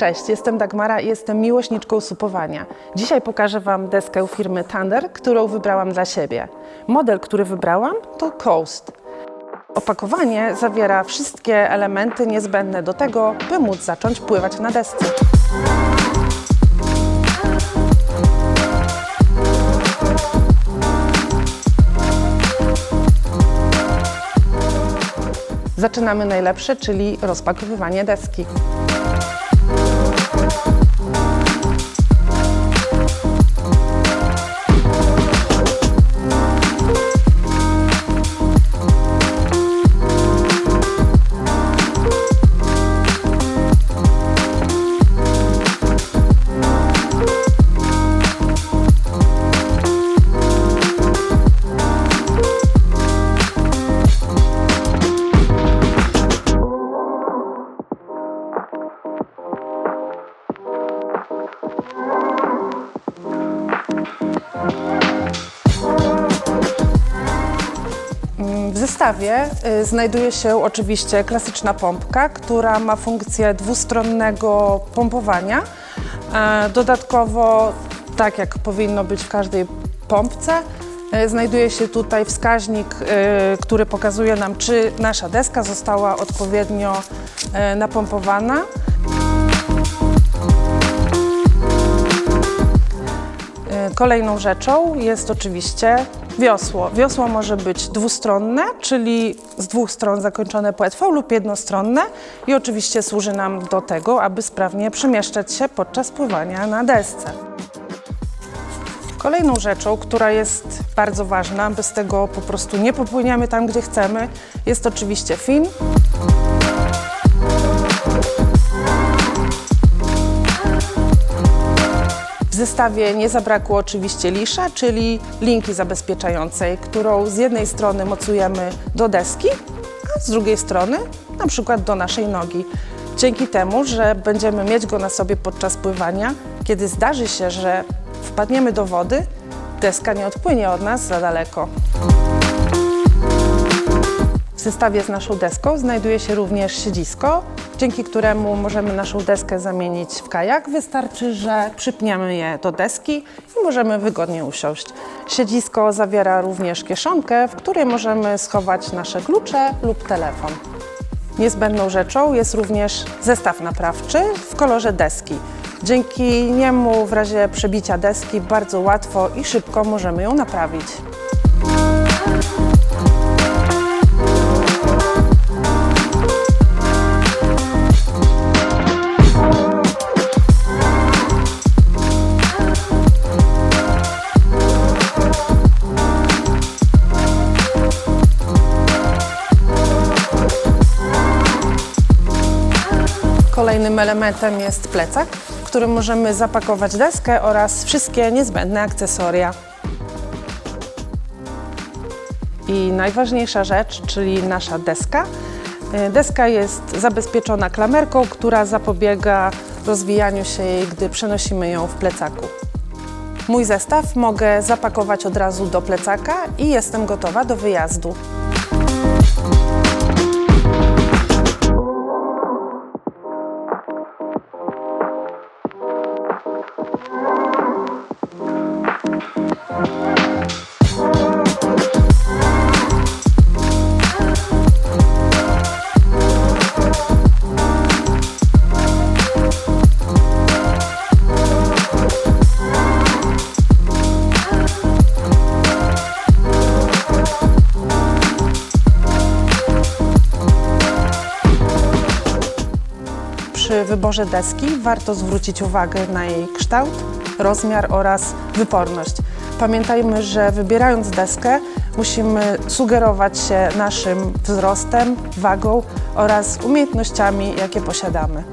Cześć, jestem Dagmara i jestem miłośniczką supowania. Dzisiaj pokażę Wam deskę firmy Thunder, którą wybrałam dla siebie. Model, który wybrałam to Coast. Opakowanie zawiera wszystkie elementy niezbędne do tego, by móc zacząć pływać na desce. Zaczynamy najlepsze, czyli rozpakowywanie deski. Zestawie y, znajduje się oczywiście klasyczna pompka, która ma funkcję dwustronnego pompowania. E, Dodatkowo, tak jak powinno być w każdej pompce, y, znajduje się tutaj wskaźnik, y, który pokazuje nam, czy nasza deska została odpowiednio y, napompowana. Y, Kolejną rzeczą jest oczywiście wiosło. Wiosło może być dwustronne, czyli z dwóch stron zakończone płetwą lub jednostronne i oczywiście służy nam do tego, aby sprawnie przemieszczać się podczas pływania na desce. Kolejną rzeczą, która jest bardzo ważna, bez tego po prostu nie popłyniemy tam, gdzie chcemy, jest oczywiście fin. Zestawie nie zabrakło oczywiście lisza, czyli linki zabezpieczającej, którą z jednej strony mocujemy do deski, a z drugiej strony na przykład do naszej nogi. Dzięki temu, że będziemy mieć go na sobie podczas pływania, kiedy zdarzy się, że wpadniemy do wody, deska nie odpłynie od nas za daleko. W zestawie z naszą deską znajduje się również siedzisko, dzięki któremu możemy naszą deskę zamienić w kajak. Wystarczy, że przypniemy je do deski i możemy wygodnie usiąść. Siedzisko zawiera również kieszonkę, w której możemy schować nasze klucze lub telefon. Niezbędną rzeczą jest również zestaw naprawczy w kolorze deski. Dzięki niemu w razie przebicia deski bardzo łatwo i szybko możemy ją naprawić. Kolejnym elementem jest plecak, w którym możemy zapakować deskę oraz wszystkie niezbędne akcesoria. I najważniejsza rzecz, czyli nasza deska. Y, Deska jest zabezpieczona klamerką, która zapobiega rozwijaniu się jej, gdy przenosimy ją w plecaku. Mój zestaw mogę zapakować od razu do plecaka i jestem gotowa do wyjazdu. Przy wyborze deski warto zwrócić uwagę na jej kształt, rozmiar oraz wyporność. Pamiętajmy, że wybierając deskę musimy sugerować się naszym wzrostem, wagą oraz umiejętnościami, jakie posiadamy.